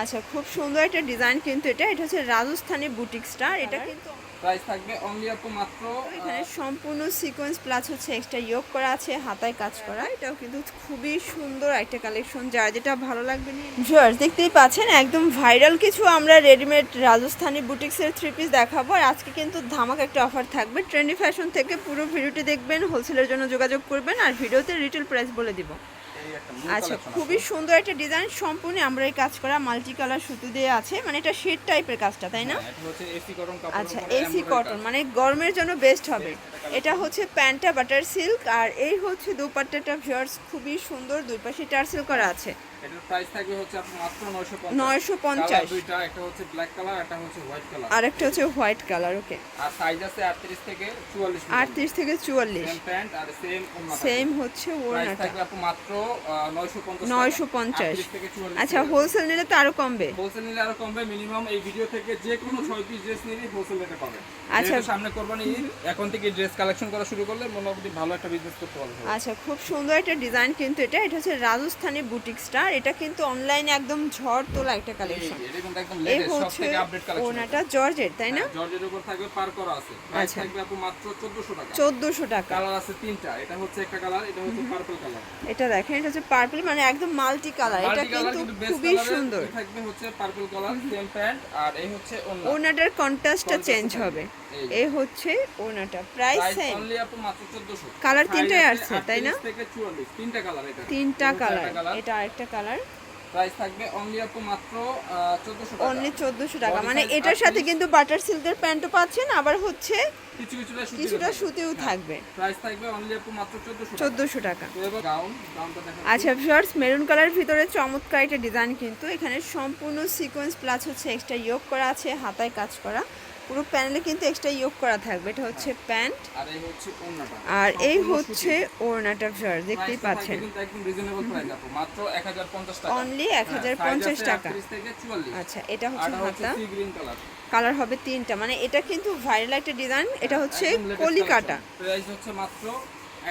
আচ্ছা খুব সুন্দর একটা ডিজাইন কিন্তু এটা। এটা হচ্ছে রাজস্থানি বুটিক স্টার এটা কিন্তু প্রাইস থাকবে অনলি আপু মাত্র এখানে সম্পূর্ণ সিকোয়েন্স প্লাস হচ্ছে এক্সট্রা ইয়োগ করা আছে হাতায় কাজ করা। এটাও কিন্তু খুবই সুন্দর একটা কালেকশন যার যেটা ভালো লাগবে ভিউয়ার্স দেখতেই পাচ্ছেন একদম ভাইরাল কিছু আমরা রেডিমেড রাজস্থানি বুটিক্সের থ্রি পিস দেখাবো। আর আজকে কিন্তু ধামাক একটা অফার থাকবে। ট্রেন্ডি ফ্যাশন থেকে পুরো ভিডিওটি দেখবেন হোলসেলের জন্য যোগাযোগ করবেন। আর ভিডিওতে রিটেল প্রাইস বলে দিব। আচ্ছা খুবই সুন্দর একটা ডিজাইন সম্পূর্ণ আমরা এই কাজ করা মাল্টি কালার সুতো দিয়ে আছে মানে এটা শেড টাইপের কাজটা তাই না? হ্যাঁ, এটা হচ্ছে এসি কটন কাপড় আচ্ছা এসি কটন মানে গরমের জন্য বেস্ট হবে। এটা হচ্ছে প্যান্টটা বাটার সিল্ক আর এই হচ্ছে দুপাট্টাটা ভিউয়ার্স খুবই সুন্দর দুই পাশে টার্সেল করা আছে। এটার প্রাইস থাকবে হচ্ছে মাত্র 950 950 কালার দুইটা একটা হচ্ছে ব্ল্যাক কালার একটা হচ্ছে হোয়াইট কালার আর একটা হচ্ছে হোয়াইট কালার ওকে আর সাইজ আছে 38 থেকে 44 আটত্রিশ থেকে চুয়াল্লিশ। সেম প্যান্ট আর সেম সেম হচ্ছে প্রাইস থাকবে মাত্র আহ, 950 নয়শো পঞ্চাশ। 38 থেকে 44 আচ্ছা হোলসেল নিলে তো আরও কমবে। হোলসেল নিলে আরও কমবে মিনিমাম এই ভিডিও থেকে যে কোনো 6 পিস ড্রেস নিলে হোলসেল রেটে পাবে আচ্ছা। সামনে কোরবানি এখন থেকে ড্রেস কালেকশন করা শুরু করলে মোটামুটি ভালো একটা বিজনেস করতে আচ্ছা খুব সুন্দর একটা ডিজাইন কিন্তু এটা। এটা হচ্ছে রাজস্থানি বুটিক স্টার এটা কিন্তু অনলাইনে একদম ঝড় তোলা একটা কালেকশন এই- হচ্ছে ওনাটা জর্জের তাই না? জর্জের উপর থাকবে পার করা আছে। প্রাইস আচ্ছা। থাকবে আপু মাত্র 1400 টাকা। চোদ্দোশো টাকা। কালার আছে তিনটা। এটা হচ্ছে একটা কালার এটা হচ্ছে পার্পল কালার এটা দেখেন এটা হচ্ছে পার্পল মানে একদম মাল্টি কালার এটা কিন্তু খুবই সুন্দর। থাকবে হচ্ছে পার্পল কালার সেম প্যান্ট আর এই হচ্ছে ওন্না ওনাটার কন্ট্রাস্টটা চেঞ্জ হবে। এই। হচ্ছে ওনাটা প্রাইস সেম অনলি আপু মাত্র 1400 Colour Size তিনটাই আছে তাই না? 38 থেকে 44 তিনটা কালার এটা। তিনটা কালার কালার এটা আরেকটা কালার? প্রাইস থাকবে অনলি আপু মাত্র 1400 টাকা। অনলি চোদ্দোশো টাকা। মানে এটার সাথে কিন্তু বাটার সিল্কের প্যান্টও পাচ্ছেন আবার হচ্ছে কিছু কিছুটা সুতি কিছুটা সুতিও থাকবে। প্রাইস থাকবে অনলি আপু মাত্র 1400 টাকা। চোদ্দোশো টাকা। তো এবার গাউন গাউনটা দেখেন আচ্ছা ভিউয়ার্স মেরুন কালার ভিতরে চমৎকার একটা ডিজাইন কিন্তু এখানে সম্পূর্ণ সিকোয়েন্স প্লাস হচ্ছে এক্সট্রা ইয়োগ করা আছে হাতায় কাজ করা। পুরো প্যানেলে কিন্তু এক্সট্রা ইয়োগ করা থাকবে। এটা হচ্ছে প্যান্ট আর এই হচ্ছে ওন্নাটা আর এই হচ্ছে সুতি। ওড়নাটা ভিউয়ার্স দেখতেই পাচ্ছেন। কিন্তু একদম রিজনেবল প্রাইস আপু মাত্র 1050 টাকা। অনলি এক হ্যাঁ, হাজার পঞ্চাশ টাকা। 38 থেকে 44 আচ্ছা এটা হচ্ছে হাতা। কালার হবে তিনটা। মানে এটা কিন্তু ভাইরাল একটা ডিজাইন এটা হচ্ছে কলিকাটা প্রাইস হচ্ছে মাত্র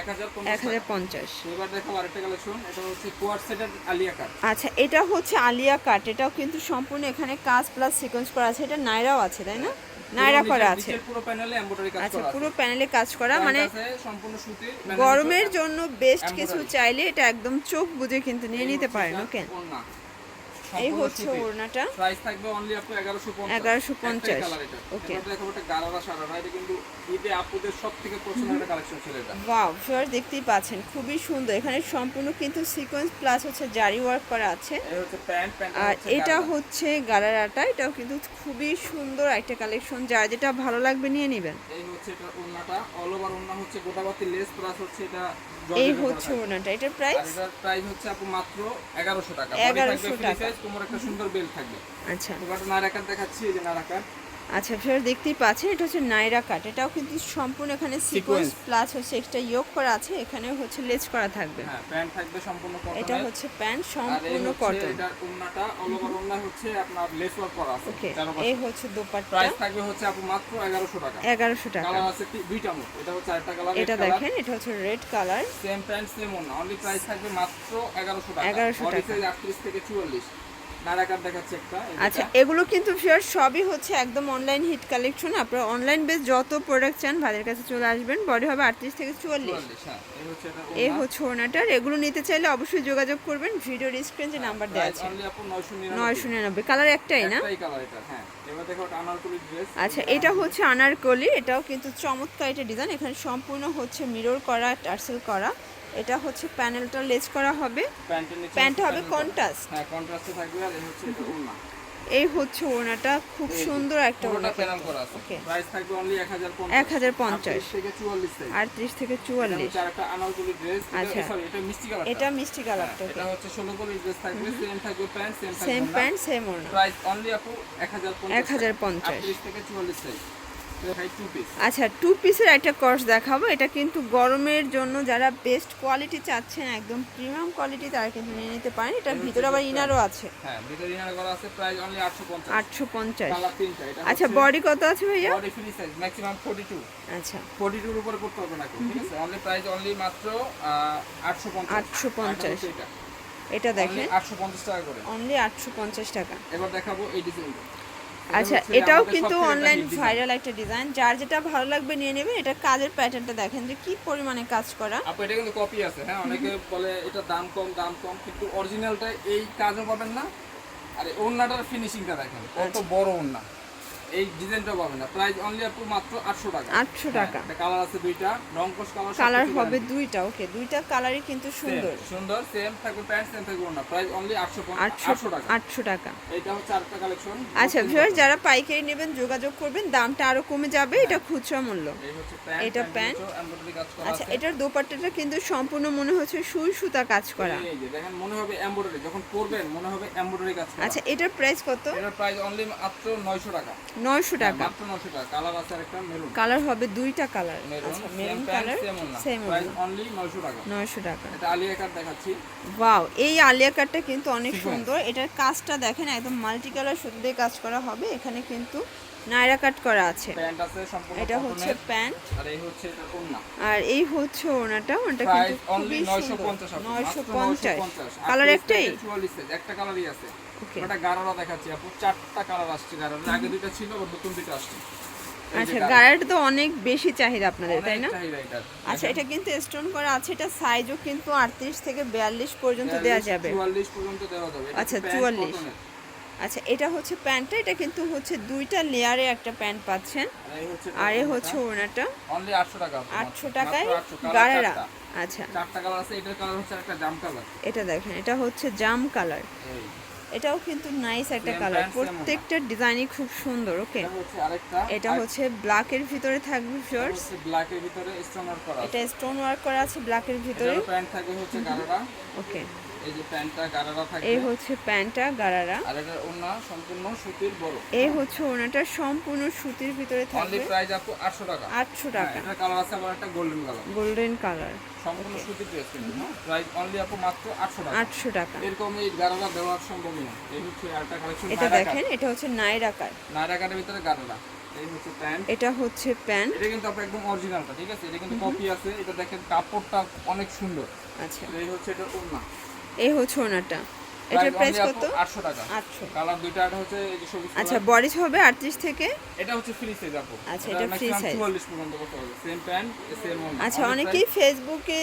1050 এক হাজার পঞ্চাশ। দেখো আরেকটা কালেকশন এটা হচ্ছে কোয়ার সেটের আলিয়া কাট আচ্ছা এটা হচ্ছে আলিয়া কাট এটাও কিন্তু সম্পূর্ণ এখানে কাজ প্লাস সিকোয়েন্স করা আছে। এটা নাইরাও আছে তাই না? নাইরা করা আছে। পুরো প্যানেলে এমব্রয়ডারি কাজ আচ্ছা করা পুরো প্যানেলে কাজ করা মানে সম্পূর্ণ গরমের জন্য বেস্ট কিছু চাইলে এটা একদম চোখ বুঝে কিন্তু নিয়ে নিতে পারেন ওকে এই হচ্ছে ওড়নাটা। প্রাইস থাকবে অনলি আপু 1150 1150 একটাই colour এটা। দেখো এটা গারারা সারারা। এটা কিন্তু ঈদে আপুদের সবথেকে পছন্দের একটা কালেকশন ছিল এটা। ওয়াও ফিওর দেখতেই পাচ্ছেন খুবই সুন্দর। এখানে সম্পূর্ণ কিন্তু সিকোয়েন্স প্লাস হচ্ছে জারি ওয়ার্ক করা আছে। এই হচ্ছে প্যান্ট প্যান্ট আর এটা হচ্ছে গারারাটা। এটাও কিন্তু খুবই সুন্দর একটা কালেকশন যার যেটা ভালো লাগবে নিয়ে নেবেন। এই হচ্ছে এটা ওন্নাটা অল ওভার ওন্না হচ্ছে গোটাবাতি লেস প্লাস হচ্ছে এটা এই হচ্ছে ওনাটা এটার প্রাইস এটার প্রাইস হচ্ছে আপু মাত্র 1100 টাকা। 1100 টাকা। তোমার একটা সুন্দর বেল থাকবে। আচ্ছা। তোমার নারাকার দেখাচ্ছি এই যে নারাকার। আচ্ছা ফের দেখতেই পাচ্ছেন এটা হচ্ছে নাইরা কাট এটাও কিন্তু সম্পূর্ণ এখানে সিকোয়েন্স প্লাস হচ্ছে এক্সট্রা ইয়োগ করা আছে এখানে হচ্ছে লেস করা থাকবে। হ্যাঁ প্যান্ট থাকবে সম্পূর্ণ কটনের এটা হচ্ছে প্যান্ট সম্পূর্ণ কটন এটার ওন্নাটা অল ওভার ওন্না হচ্ছে আপনার লেস ওয়ার্ক করা আছে ওকে এই হচ্ছে দোপাট্টা। প্রাইস থাকবে হচ্ছে আপু মাত্র 1100 টাকা। এগারোশো টাকা। কালার আছে দুইটা মোট এটা হচ্ছে আরেকটা কালার এটা দেখেন এটা হচ্ছে red colour same pant same ওন্না অনলি প্রাইস থাকবে মাত্র 1100 টাকা। 1100 টাকা। সাইজ 38 থেকে 44 আচ্ছা এগুলো কিন্তু ফিয়ার সবই হচ্ছে একদম অনলাইন হিট কালেকশন আপনারা অনলাইন বেস যত প্রোডাক্ট চান ভাইদের কাছে চলে আসবেন। বডি হবে আটত্রিশ থেকে চুয়াল্লিশ। 44 হ্যাঁ এই হচ্ছে এটা ওনাটার এগুলো নিতে চাইলে অবশ্যই যোগাযোগ করবেন। ভিডিওর স্ক্রিন যে নাম্বার দেওয়া আছে। 999 নয়শো নিরানব্বই। কালার একটাই না? এটা হ্যাঁ। এটা আচ্ছা এটা হচ্ছে আনারকলি। এটাও কিন্তু চমৎকার একটা ডিজাইন এখানে সম্পূর্ণ হচ্ছে মিরর করা টার্সেল করা। এটা হচ্ছে প্যানেলটা লেস করা হবে। প্যান্টটা হবে কন্ট্রাস্ট। হ্যাঁ কন্ট্রাস্টে থাকবে আর এই হচ্ছে এটা ওন্না এই হচ্ছে ওনাটা খুব সুন্দর একটা ওনা প্যানেল করা আছে। Okay. প্রাইস থাকবে অনলি 1050 এক হাজার পঞ্চাশ। 38 থেকে 44 সাইজ। থেকে এটা হচ্ছে আনারকলি ড্রেস আচ্ছা। সরি এটা মিষ্টি কালার এটা মিষ্টি কালারটা এটা হচ্ছে 16 কলি ড্রেস থাকবে। সেম থাকবে প্যান্ট সেম থাকবে সেম প্যান্ট সেম ওনা প্রাইস অনলি আপু 1050 1050 38 থেকে 44 সাইজ। আচ্ছা টু পিসের একটা কর্স দেখাবো। এটা কিন্তু গরমের জন্য যারা বেস্ট কোয়ালিটি চাচ্ছেন একদম প্রিমিয়াম কোয়ালিটি তারা কিন্তু নিয়ে নিতে পারেন। এটার ভিতরে আবার ইনারও আছে। হ্যাঁ ভিতরে ইনার করা আছে প্রাইস অনলি 850 আচ্ছা বডি কত আছে ভাইয়া? বডি ফ্রি সাইজ ম্যাক্সিমাম 42 আচ্ছা। 42 এর উপরে করতে হবে না ঠিক আছে? অনলি প্রাইস অনলি মাত্র আহ, 850 850 এটা। এটা দেখেন। আটশো পঞ্চাশ টাকা করে। অনলি আটশো পঞ্চাশ টাকা। এবার দেখাবো এই ডিজাইনটা আচ্ছা এটাও কিন্তু অনলাইন ভাইরাল একটা ডিজাইন যার যেটা ভালো লাগবে নিয়ে নেবেন এটা কাজের প্যাটার্নটা দেখেন যে কি পরিমাণে কাজ করা। আপু এটা কিন্তু কপি আছে হ্যাঁ? অনেকে বলে এটা দাম কম দাম কম কিন্তু অরিজিনালটা এই কাজও পাবেন না। আর ওন্নাটার ফিনিশিংটা দেখেন কত। বড় ওড়না। এই ডিজাইনটাও পাবেন না। প্রাইস অনলি আপু মাত্র আটশো টাকা। আটশো টাকা। কালার আছে দুইটা। কালার কালার হবে দুইটা ওকে দুইটা কালারই কিন্তু সুন্দর। সুন্দর সেম থাকবে প্যান্ট সেম থাকবে ওড়না। প্রাইস অনলি টাকা। আটশো টাকা। এটা হচ্ছে আরেকটা কালেকশন আচ্ছা ভিউয়ার যারা পাইকারি নেবেন যোগাযোগ করবেন দামটা আরও কমে যাবে এটা খুচরা মূল্য। হচ্ছে এটা প্যান্ট। আচ্ছা এটার দোপাট্টাটা কিন্তু সম্পূর্ণ মনে হচ্ছে সুই সুতা কাজ করা। এই যে দেখেন মনে হবে এমব্রয়ডারি যখন পরবেন মনে হবে এমব্রয়ডারি কাজ করা। আচ্ছা এটার প্রাইস কত? এটার প্রাইস অনলি মাত্র 900 টাকা। নয়শো টাকা। মাত্র 900 টাকা। কালার আছে আরেকটা মেরুন। কালার হবে দুইটা কালার। মেরুন আচ্ছা maroon colour same price only 900 টাকা। নয়শো টাকা। এটা আলিয়া কাট দেখাচ্ছি। ওয়াও এই আলিয়া কাটটা কিন্তু অনেক সুন্দর। এটার কাজটা দেখেন একদম মাল্টি কালার সুতো দিয়ে কাজ করা হবে। এখানে কিন্তু নায়রা কাট করা আছে। প্যান্ট আছে সম্পূর্ণ এটা হচ্ছে প্যান্ট আর এই হচ্ছে এটা ওড়না। আর এই হচ্ছে ওনাটা ওনাটা কিন্তু খুবই সুন্দর। 950 নয়শো পঞ্চাশ। 950 কালার একটাই? 44 একটা কালারই আছে। ওকে ওটা গারারা দেখাচ্ছি আপু। চারটা কালার আসছে গারারা আগে দুটো ছিল আবার নতুন দুটো আসছে। আচ্ছা গারারা। তো অনেক বেশি চাহিদা আপনাদের তাই না? আচ্ছা এটা কিন্তু স্টোন করা আছে এটা সাইজও কিন্তু আটত্রিশ থেকে বিয়াল্লিশ পর্যন্ত দেওয়া যাবে। 44 পর্যন্ত দেওয়া যাবে। আচ্ছা, হচ্ছে 44 আচ্ছা এটা হচ্ছে প্যান্টটা এটা কিন্তু হচ্ছে দুইটা লেয়ারে একটা প্যান্ট পাচ্ছেন। আর এ হচ্ছে ওনাটা অনলি 800 টাকা আপু, আটশো মাত্র টাকায় 800 কালার গাড়ারা চারটা। আচ্ছা। চারটা কালার আছে এটার কালার হচ্ছে একটা জাম কালার এটা দেখেন এটা হচ্ছে জাম কালার এটাও কিন্তু নাইস একটা কালার। প্রত্যেকটা ডিজাইনই খুব সুন্দর ওকে এটা হচ্ছে ব্ল্যাক এর ভিতরে থাকবে শর্টস ব্ল্যাক এর ভিতরে স্টোন ওয়ার্ক করা আছে এটা স্টোন ওয়ার্ক করা আছে ব্ল্যাক এর ভিতরে প্যান্ট থাকবে হচ্ছে গারারা ওকে এই যে প্যান্টটা গারারা থাকবে। এই হচ্ছে প্যান্টটা গারারা। আর এটা ওন্না সম্পূর্ণ সুতির বড়। এই হচ্ছে ওনাটা সম্পূর্ণ সুতির ভিতরে অনলি থাকবে প্রাইস আপু 800 টাকা। আটশো হ্যাঁ, টাকা। এটার কালার আছে আবার একটা গোল্ডেন কালার গোল্ডেন কালার সম্পূর্ণ সুতির ড্রেস কিন্তু প্রাইস অনলি আপু মাত্র 800 টাকা। আটশো টাকা। এরকম এই গারারা দেওয়ার সম্ভবই না এই হচ্ছে আরেকটা কালেকশন এটা দেখেন এটা হচ্ছে নাইরা কাট নায়রা কাটের ভিতরে গারারা। এই হচ্ছে প্যান্ট। এটা হচ্ছে প্যান্ট। এটা কিন্তু আপনার একদম অরিজিনালটা ঠিক আছে? এটা কিন্তু কপি আছে। এটা দেখেন কাপড়টা অনেক সুন্দর। আচ্ছা। এই হচ্ছে এটা ওড়না। এই হচ্ছে ওনাটা এটার প্রাইস কত? 800 টাকা। আটশো। কালার দুইটা এটা হচ্ছে এই যে সবুজ আচ্ছা কালার হবে আটত্রিশ থেকে? এটা হচ্ছে ফ্রি সাইজ আপু। আচ্ছা, এটা free size। 44 পর্যন্ত করতে হবে। সেম প্যান্ট সেম ওড়না আচ্ছা অনেকেই ফেসবুকে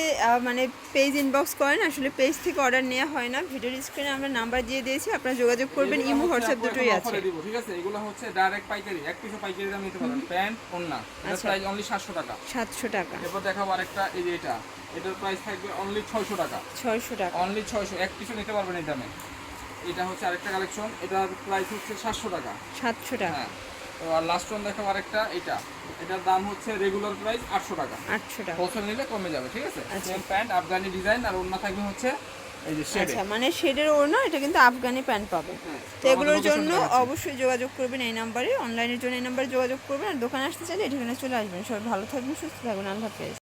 মানে পেজ ইনবক্স করেন। আসলে পেজ থেকে অর্ডার নেওয়া হয় না। ভিডিওর স্ক্রিনে আমরা নাম্বার দিয়ে দিয়েছি। আপনারা যোগাযোগ করবেন। ইমো হোয়াটসঅ্যাপ দুটোই আছে। ঠিক আছে? এগুলো হচ্ছে ডাইরেক্ট পাইকারি। এক পিসও পাইকারি দাম নিতে পারেন। প্যান্ট ওড়না। এটা। প্রাইস অনলি 700 টাকা। সাতশো টাকা। এরপর দেখাবো আরেকটা এই যে এটা। এটার প্রাইস থাকবে অনলি 600 টাকা। ছয়শো টাকা। অনলি 600 এক পিসও নিতে পারবেন এই দামে। এটা হচ্ছে আরেকটা কালেকশন এটার প্রাইস হচ্ছে 700 টাকা। সাতশো টাকা। হ্যাঁ তো আর লাস্ট ওয়ান দেখাবো আরেকটা এটা। এটার দাম হচ্ছে রেগুলার প্রাইস 800 টাকা। আটশো টাকা। হোলসেল নিলে কমে যাবে ঠিক আছে। সেম প্যান্ট আফগানি ডিজাইন আর ওড়না থাকবে হচ্ছে এই যে শেডে আচ্ছা মানে শেডের ওড়না এটা কিন্তু আফগানি প্যান্ট পাবে। হ্যাঁ, তো এগুলোর জন্য। অবশ্যই যোগাযোগ করবেন এই নাম্বারে অনলাইনের জন্য এই নাম্বারে যোগাযোগ করবেন আর দোকানে আসতে চাইলে এখানে চলে আসবেন। সবাই ভালো থাকবেন সুস্থ থাকবেন আল্লাহ হাফেজ।